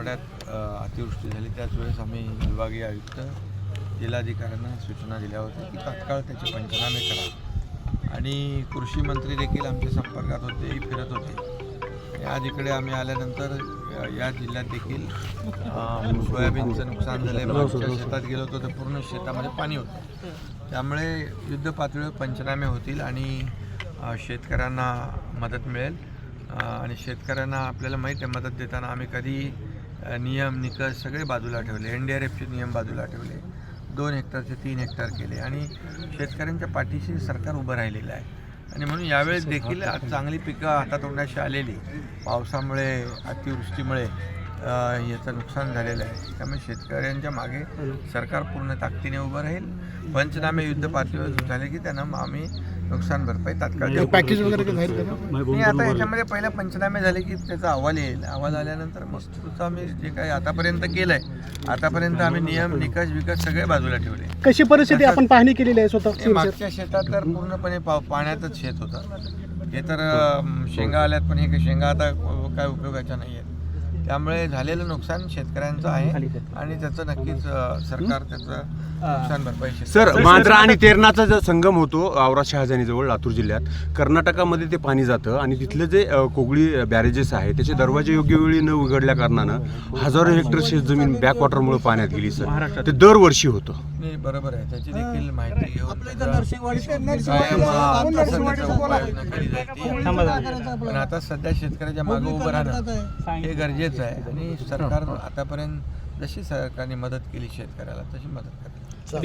मराठवाड्यात अतिवृष्टी झाली. त्याच वेळेस आम्ही विभागीय आयुक्त जिल्हाधिकाऱ्यांना सूचना दिल्या होत्या की तात्काळ त्याचे पंचनामे करा. आणि कृषी मंत्री देखील आमच्या संपर्कात होते फिरत होते. आज इकडे आम्ही आल्यानंतर या जिल्ह्यात देखील सोयाबीनचं नुकसान झालं मागच्या शेतात गेलो होतो तर पूर्ण शेतामध्ये पाणी होतं. त्यामुळे युद्ध पातळीवर पंचनामे होतील आणि शेतकऱ्यांना मदत मिळेल. आणि शेतकऱ्यांना आपल्याला माहीत आहे मदत देताना आम्ही कधी नियम निकष सगळे बाजूला ठेवले. एन डी आर एफचे नियम बाजूला ठेवले. दोन हेक्टरचे तीन हेक्टर केले. आणि शेतकऱ्यांच्या पाठीशी सरकार उभं राहिलेलं आहे. आणि म्हणून यावेळेस देखील चांगली पिकं हातातोंडाशी आलेली. पावसामुळे अतिवृष्टीमुळे याचं नुकसान झालेलं आहे. त्यामुळे शेतकऱ्यांच्या मागे सरकार पूर्ण ताकदीने उभं राहील. पंचनामे युद्ध पातळीवर झाले की त्यांना मग आम्ही नुकसान भरपाई तात्काळ. पॅकेज वगैरे काही जाहीर करा नाही आता याच्यामध्ये पहिला पंचनामे झाले की त्याचा अहवाल येईल. अहवाल आल्यानंतर मग तुझं आम्ही जे काही आतापर्यंत केलंय आतापर्यंत आम्ही नियम निकष विकस सगळे बाजूला ठेवले. कशी परिस्थिती आपण पाहणी केलेली आहे स्वतः? हे मागच्या शेतात तर पूर्णपणे पाव पाण्यातच शेत होतं. हे तर शेंगा आल्यात पण हे शेंगा आता काय उपयोगाच्या नाही आहेत त्यामुळे झालेलं नुकसान शेतकऱ्यांचं आहे आणि त्याचं नक्कीच सरकार त्याचं नुकसान भरपाई सर मांजरा आणि तेरणाचा जो संगम होतो औरा शहाजानीजवळ लातूर जिल्ह्यात कर्नाटकामध्ये ते पाणी जातं आणि तिथलं जे कोगळी बॅरेजेस आहे त्याचे दरवाजे योग्य वेळी न उघडल्या कारणानं हजारो हेक्टर शेतजमीन बॅकवॉटरमुळे पाण्यात गेली सर. ते दरवर्षी होतं. नाही बरोबर आहे. त्याची देखील माहिती घेऊन कायम अर्थसंकल्पाची उपाययोजना केली जाते. पण आता सध्या शेतकऱ्याच्या मागे उभं राहणं हे गरजेचं आहे. आणि सरकार आतापर्यंत जशी सरकारने मदत केली शेतकऱ्याला तशी मदत करेल